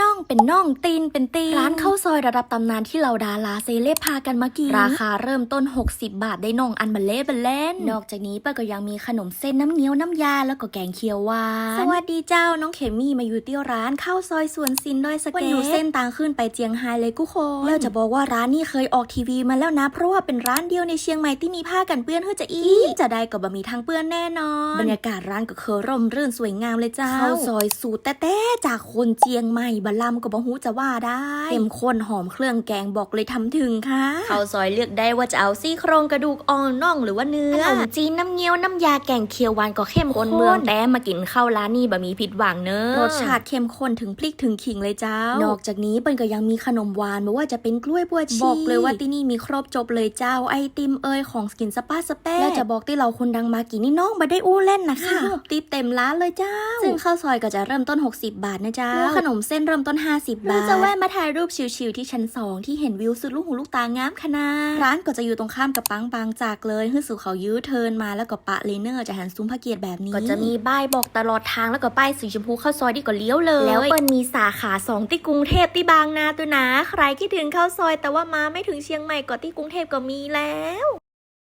น่องเป็นน่องตีนเป็นตีน ร้านข้าวซอยระดับตำนานที่เราดาราเซเลบพากันมากิน ราคาเริ่มต้น 60 บาทได้น่องอันบัลเล่บัลเล่นนอกจากนี้ป้าก็ยังมีขนมเส้นน้ำเงี้ยวน้ำยาแล้วก็แกงเขียวหวานสวัสดีเจ้าน้องเขมี่มาอยู่ที่ร้านข้าวซอยสวนซินดอยสะเก็ตวันอยู่เส้นต่างขึ้นไปเจียงไฮ้เลยกุคนแล้วจะบอกว่าร้านนี้เคยออกทีวีมาแล้วนะ เพราะว่าเป็นร้านเดียวในเชียงใหม่ที่มีผ้ากันเปื้อนเพื่อจะอีจะได้ก็บะมีทางเปื้อนแน่นอนบรรยากาศร้านก็เคอร่มรื่นสวยงามเลยเจ้าข้าวซอยสูตรแต้ๆจากคนเจียงใหม่บะลำก็บะฮู้จะว่าได้เข้มข้นหอมเครื่องแกงบอกเลยทำถึงค่ะข้าวซอยเลือกได้ว่าจะเอาซี่โครงกระดูกอ่อนน่องหรือว่าเนื้อขนมจีนน้ำเงี้ยวน้ำยาแกงเขียวหวานก็เข้มข้นเมืองแต่มากินข้าวร้านนี้บะมีผิดหวังเนอะรสชาติเข้มข้นถึงพริกถึงขิงเลยเจ้า นอกจากนี้เปิ้นก็ยังมีขนมหวานไม่ว่าจะเป็นกล้วยบัวชีบอกเลยว่าที่นี่มีครบจบเลยเจ้าไอติมเอยของสกินสปาสเป้แล้วจะบอกที่เราคนดังมากินนี่น้องมาได้อู้เล่นนะคะรูปติบเต็มร้านเลยเจ้า ซึ่งข้าวซอยก็จะเริ่มต้น 60 บาทนะเจ้าขนมเส้นเริ่มต้น 50 บาทจะแวะมาถ่ายรูปชิลๆที่ชั้น 2 ที่เห็นวิวสุดลูกหูลูกตางามขนาดร้านก็จะอยู่ตรงข้ามกับปังบางจากเลยฮือสู่เขายื้อเทินมาแล้วก็ปะเลเนอร์จะหันซุ้มพระเกียรติแบบนี้ก็จะมีป้ายบอกตลอดทางแล้วก็ป้ายสีชมพูข้าวซอยที่ก็เลี้ยวเลย แล้วเปิ้ลมีสาขาสองที่กรุงเทพที่บางนาตัวนะ ใครคิดถึงข้าวซอย แต่ว่ามาไม่ถึงเชียงใหม่ก็ที่กรุงเทพก็มีแล้ว